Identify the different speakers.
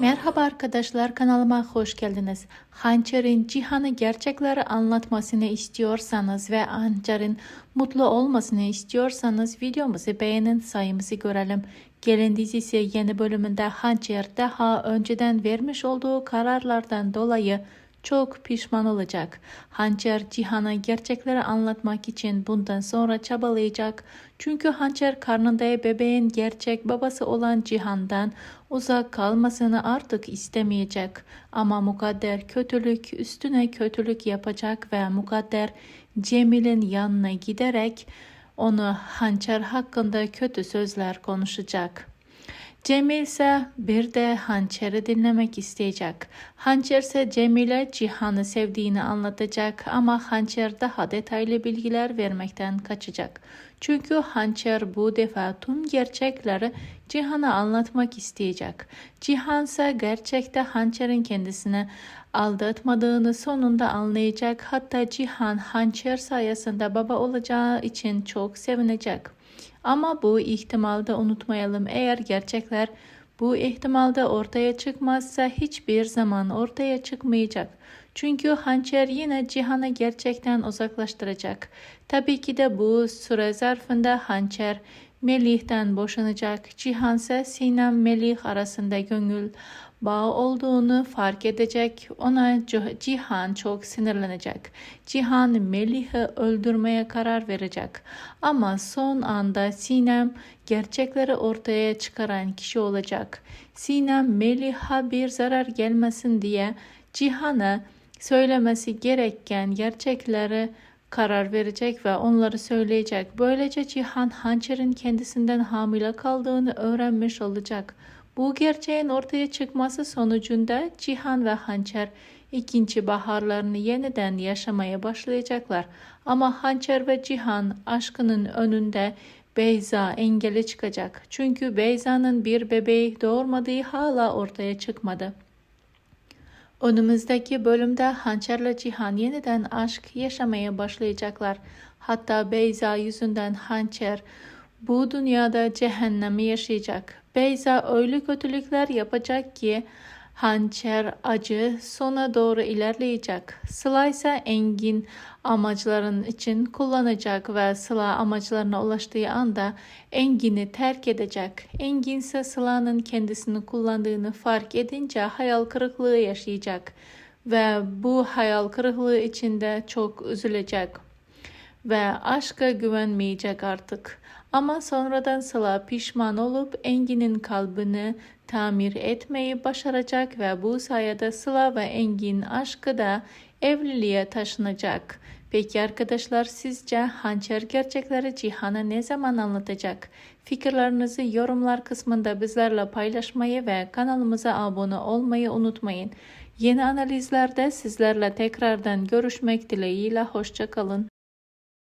Speaker 1: Merhaba arkadaşlar kanalıma hoş geldiniz. Hançer'in Cihan'ı gerçekleri anlatmasını istiyorsanız ve Hançer'in mutlu olmasını istiyorsanız videomuzu beğenin sayımızı görelim. Gelin dizisi yeni bölümünde Hançer daha önceden vermiş olduğu kararlardan dolayı çok pişman olacak. Hançer Cihan'a gerçekleri anlatmak için bundan sonra çabalayacak. Çünkü Hançer karnında bebeğin gerçek babası olan Cihan'dan uzak kalmasını artık istemeyecek. Ama Mukadder kötülük üstüne kötülük yapacak ve Mukadder Cemil'in yanına giderek onu Hançer hakkında kötü sözler konuşacak. Cemil ise bir de Hançer'i dinlemek isteyecek. Hançer ise Cemil'e Cihan'ı sevdiğini anlatacak ama Hançer daha detaylı bilgiler vermekten kaçacak. Çünkü Hançer bu defa tüm gerçekleri Cihan'a anlatmak isteyecek. Cihan ise gerçekte Hançer'in kendisine aldatmadığını sonunda anlayacak. Hatta Cihan Hançer sayesinde baba olacağı için çok sevinecek. Ama bu ihtimalde unutmayalım eğer gerçekler bu ihtimalde ortaya çıkmazsa hiçbir zaman ortaya çıkmayacak. Çünkü hançer yine Cihan'ı gerçekten uzaklaştıracak. Tabii ki de bu süre zarfında hançer Melih'ten boşanacak. Cihan ise Sinem Melih arasında gönül bağı olduğunu fark edecek. Ona Cihan çok sinirlenecek. Cihan Melih'i öldürmeye karar verecek. Ama son anda Sinem gerçekleri ortaya çıkaran kişi olacak. Sinem Melih'e bir zarar gelmesin diye Cihan'a söylemesi gereken gerçekleri karar verecek ve onları söyleyecek. Böylece Cihan Hançer'in kendisinden hamile kaldığını öğrenmiş olacak. Bu gerçeğin ortaya çıkması sonucunda Cihan ve Hançer ikinci baharlarını yeniden yaşamaya başlayacaklar. Ama Hançer ve Cihan aşkının önünde Beyza engeli çıkacak. Çünkü Beyza'nın bir bebeği doğurmadığı hala ortaya çıkmadı. Önümüzdeki bölümde Hançer'le Cihan yeniden aşk yaşamaya başlayacaklar. Hatta Beyza yüzünden Hançer bu dünyada cehennemi yaşayacak. Beyza öyle kötülükler yapacak ki hançer acı sona doğru ilerleyecek. Sıla ise engin amaçların için kullanacak ve Sıla amaçlarına ulaştığı anda Engin'i terk edecek. Engin ise Sıla'nın kendisini kullandığını fark edince hayal kırıklığı yaşayacak ve bu hayal kırıklığı içinde çok üzülecek ve aşka güvenmeyecek artık. Ama sonradan Sıla pişman olup Engin'in kalbini tamir etmeyi başaracak ve bu sayede Sıla ve Engin aşkı da evliliğe taşınacak. Peki arkadaşlar sizce hançer gerçekleri Cihan'a ne zaman anlatacak? Fikirlerinizi yorumlar kısmında bizlerle paylaşmayı ve kanalımıza abone olmayı unutmayın. Yeni analizlerde sizlerle tekrardan görüşmek dileğiyle hoşçakalın.